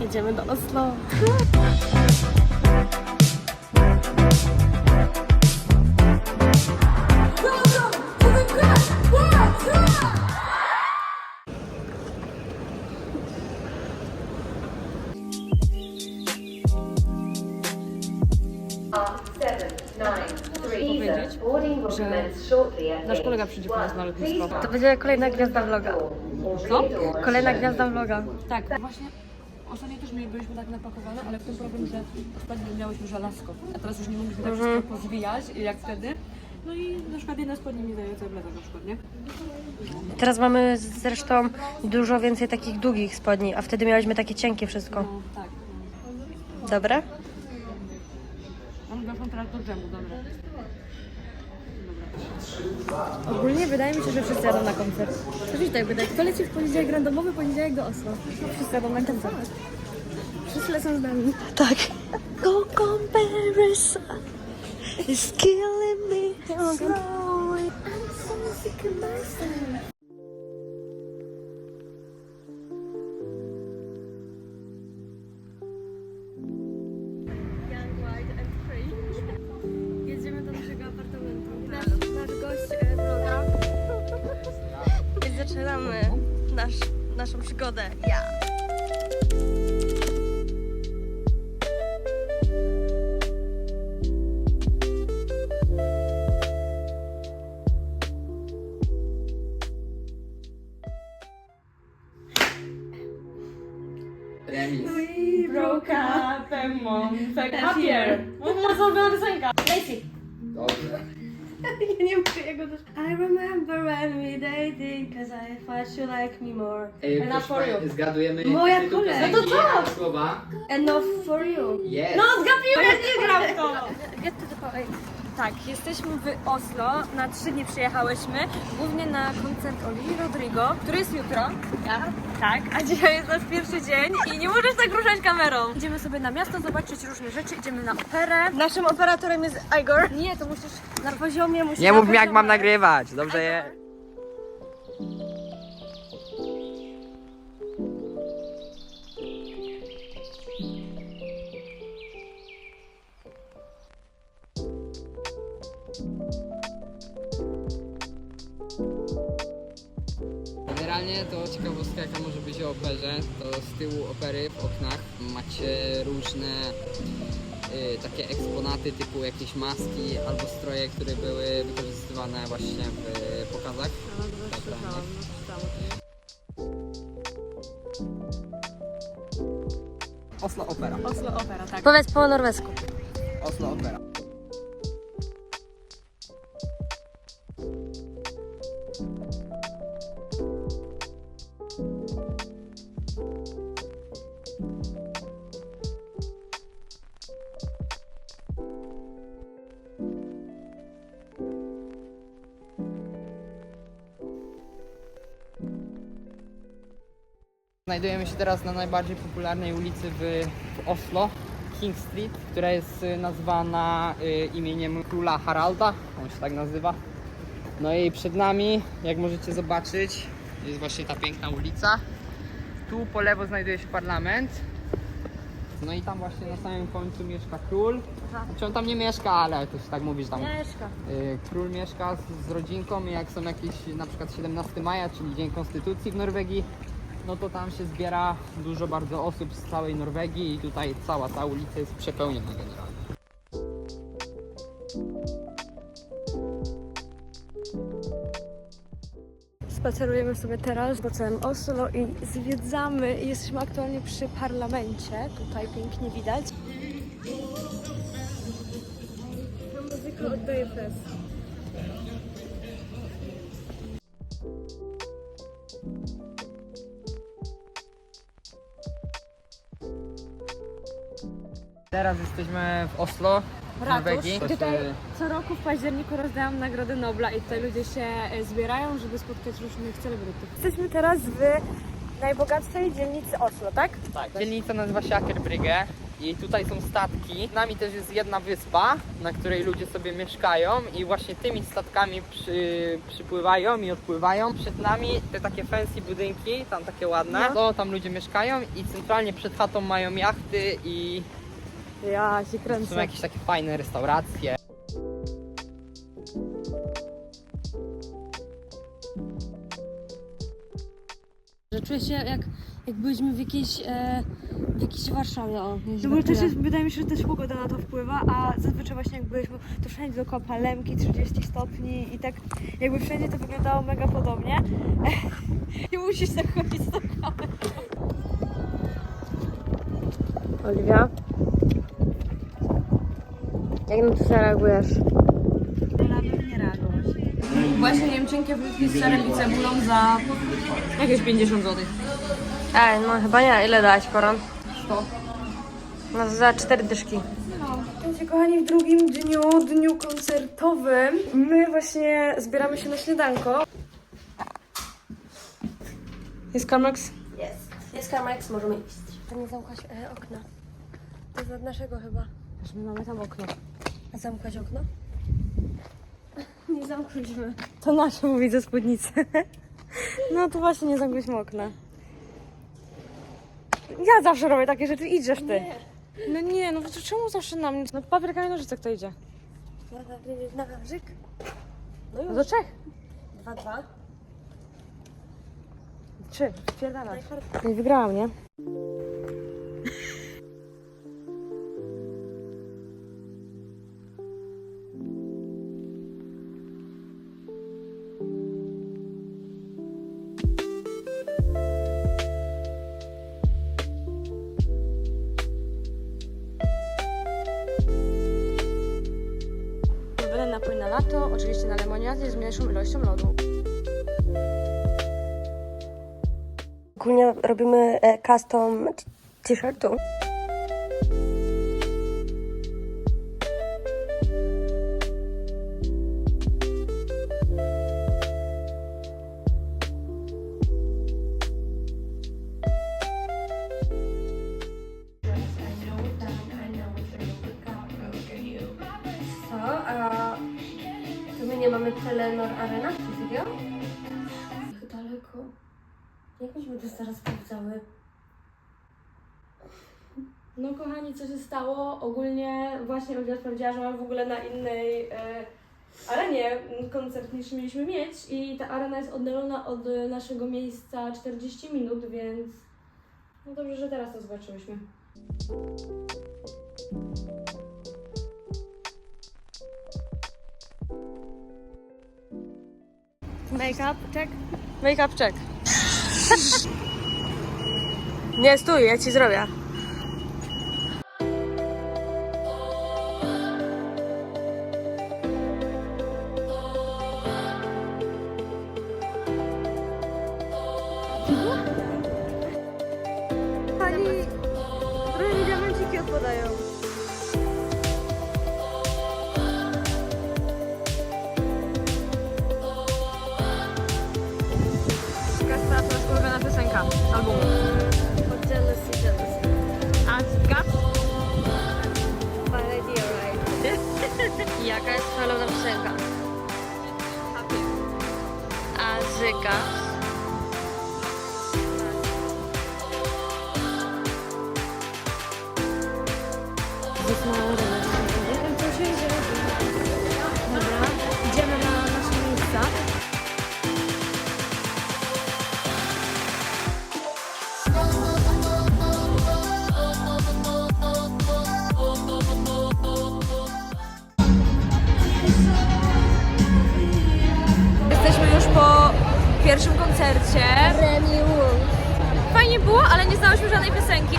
Jedziemy do Oslo. At Nasz kolega przyjdzie po nas na lotnisko. To będzie kolejna gwiazda vloga. Co? Kolejna gwiazda vloga. Tak, właśnie ostatnio też mieli- byliśmy tak napakowane, ale w tym problem, że ostatnio miałyśmy żelazko, a teraz już nie mogliśmy tak wszystkiego pozwijać, jak wtedy. No i na przykład jedna spodnie nie daje co na przykład, nie? Teraz mamy zresztą dużo więcej takich długich spodni, a wtedy miałyśmy takie cienkie wszystko. No tak. Dobre? Mam teraz do dżemu, dobra. Ogólnie wydaje mi się, że wszyscy jadą na koncert. To wiesz, tak wydaje. Kto leci w poniedziałek randomowy, poniedziałek do Oslo? Wszyscy jadą na koncert. Wszyscy lecą z nami. Tak. Go comparison is killing me slowly. Jedziemy zgodę. Ja. We broke up a month happier. Ona zrobiona I remember when we dated, cause I thought you like me more. Ej, Enough proszę for you. zgadujemy Moja tytuł kolej. piosenki, No to co? Słowa. Enough for you. Jest. No zgapiłem, nie gram to. Get to the point. Tak, jesteśmy w Oslo. Na trzy dni przyjechałyśmy. Głównie na koncert Oli Rodrigo, który jest jutro. Ja? Tak, a dzisiaj jest nasz pierwszy dzień i nie możesz tak ruszać kamerą. Idziemy sobie na miasto zobaczyć różne rzeczy, idziemy na operę. Naszym operatorem jest Igor. Nie, to musisz... Na poziomie musi Nie na mów mi jak poziomie. mam nagrywać. Dobrze je. Generalnie to ciekawostka jaka może być o operze, to z tyłu opery w oknach macie różne y, takie eksponaty typu jakieś maski albo stroje, które były wykorzystywane właśnie w y, pokazach teatralnych. Oslo Opera. Oslo Opera, tak. Powiedz po norwesku. Oslo Opera. Znajdujemy się teraz na najbardziej popularnej ulicy w, w Oslo, King Street, która jest y, nazwana y, imieniem króla Haralda, on się tak nazywa. No i przed nami, jak możecie zobaczyć, jest właśnie ta piękna ulica. Tu po lewo znajduje się parlament. No i tam właśnie na samym końcu mieszka król. Znaczy on tam nie mieszka, ale to się tak mówi, że tam Mieszka. y, król mieszka z, z rodzinką i jak są jakieś na przykład 17 maja, czyli Dzień Konstytucji w Norwegii, no to tam się zbiera dużo bardzo osób z całej Norwegii i tutaj cała ta ulica jest przepełniona generalnie. Spacerujemy sobie teraz po całym Oslo i zwiedzamy. Jesteśmy aktualnie przy parlamencie. Tutaj pięknie widać. Ta muzyka oddaje fest. Teraz jesteśmy w Oslo, Ratusz. Norwegii. Tutaj się- co roku w październiku rozdałam Nagrody Nobla i tutaj ludzie się e, zbierają, żeby spotkać różnych celebrytów. Jesteśmy teraz w najbogatszej dzielnicy Oslo, tak? Tak, dzielnica nazywa się Akerbrygge. i tutaj są statki. Z nami też jest jedna wyspa, na której ludzie sobie mieszkają i właśnie tymi statkami przy, przypływają i odpływają. Przed nami te takie fancy budynki, tam takie ładne, to tam ludzie mieszkają i centralnie przed chatą mają jachty i Ja się są kręcę. jakieś takie fajne restauracje. Że czuję się jak, jak byliśmy w jakiejś, e, w jakiejś Warszawie. O, No bo też jest, wydaje mi się, że też pogoda na to wpływa, a zazwyczaj właśnie jak byliśmy, to wszędzie dookoła palemki, 30 stopni i tak jakby wszędzie to wyglądało mega podobnie. I musisz tak chodzić z tą kamerą. Oliwia? Jak na to zareagujesz? Właśnie nie wiem, cienkie wódki z serem i cebulą za jakieś 50 zł. Ej, no chyba nie. Ile dałaś koron? 100. No za cztery dyszki. Słuchajcie, kochani, w drugim dniu, dniu koncertowym, my właśnie zbieramy się na śniadanko. Jest Carmex? Jest. Jest Carmex, możemy iść. To nie zamkłaś e, okna. To jest od naszego chyba. Aż my mamy tam okno. A zamkłaś okno? Nie zamknęliśmy. To nasze mówi ze spódnicy. No to właśnie nie zamknęliśmy okna. Ja zawsze robię takie rzeczy, idziesz ty. No nie, no to czemu zawsze na mnie? No papier, kamień, nożyce, kto idzie? Na Żyk? No już. do trzech. Dwa, dwa. Trzy, spierdalasz. No i wygrałam, nie? Oczywiście na lemoniadzie z mniejszą ilością lodu. Ogólnie robimy e, custom t-shirtu. Mamy Telenor Arena? Studio? Jak daleko? Jak myśmy to zaraz sprawdzały? No kochani, co się stało? Ogólnie właśnie Olga sprawdziła, że mamy w ogóle na innej e, arenie koncert niż mieliśmy mieć i ta arena jest oddalona od naszego miejsca 40 minut, więc no dobrze, że teraz to zobaczyłyśmy. Make-up, check. Make-up check. Nie, stój, ja ci zrobię. Albumu? Jealousy, jealousy. A right? Jaka jest twoja ulubiona piosenka? A? Pierwszym koncercie. Fajnie było, ale nie znałyśmy żadnej piosenki.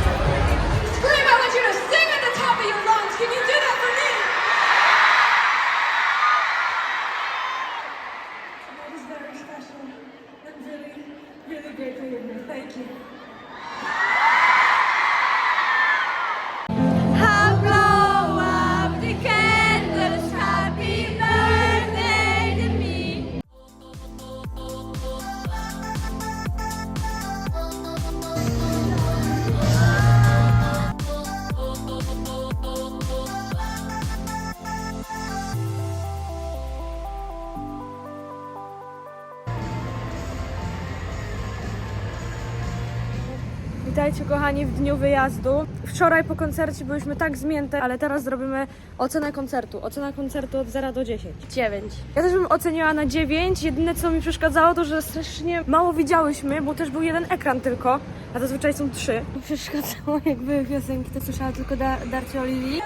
Słuchajcie, kochani, w dniu wyjazdu. Wczoraj po koncercie byliśmy tak zmięte, ale teraz zrobimy ocenę koncertu. Ocena koncertu od 0 do 10. 9. Ja też bym oceniła na 9. Jedyne co mi przeszkadzało to, że strasznie mało widziałyśmy, bo też był jeden ekran tylko, a zazwyczaj są trzy. Przeszkadzało jakby piosenki, to słyszała tylko da Darcie Oliwii.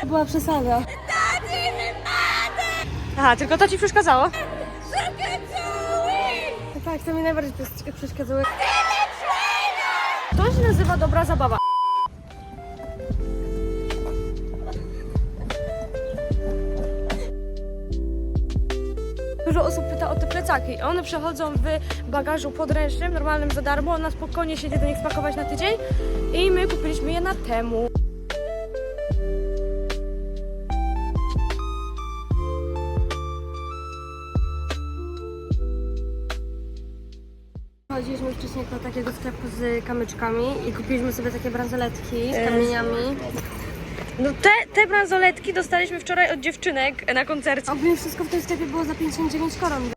To była przesada. Aha, tylko to ci przeszkadzało? Tak, to mi najbardziej przeszkadzało. To się nazywa dobra zabawa. Dużo osób pyta o te plecaki. One przechodzą w bagażu podręcznym, normalnym za darmo. Ona spokojnie siedzi do nich spakować na tydzień. I my kupiliśmy je na temu. Wcześniej do takiego sklepu z kamyczkami i kupiliśmy sobie takie bransoletki z kamieniami. No te, te bransoletki dostaliśmy wczoraj od dziewczynek na koncercie. Ogólnie wszystko w tym sklepie było za 59 koron.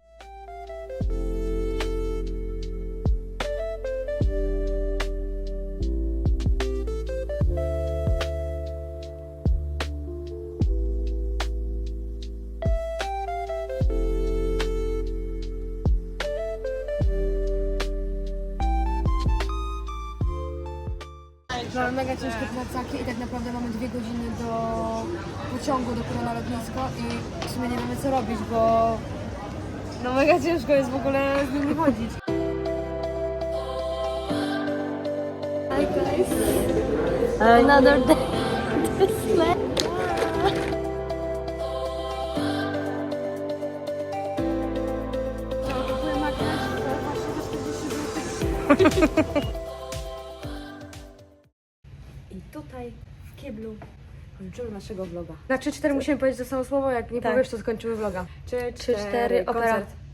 Mamy mega ciężkie plecaki i tak naprawdę mamy dwie godziny do pociągu dopiero na lotnisko i w sumie nie wiemy co robić, bo no mega ciężko jest w ogóle z nimi chodzić. Hi guys. Another day. I kończymy naszego vloga. Na 3-4 musimy powiedzieć to samo słowo, jak nie Tak. powiesz, to skończymy vloga. 3, 3, 4, opera. koncert.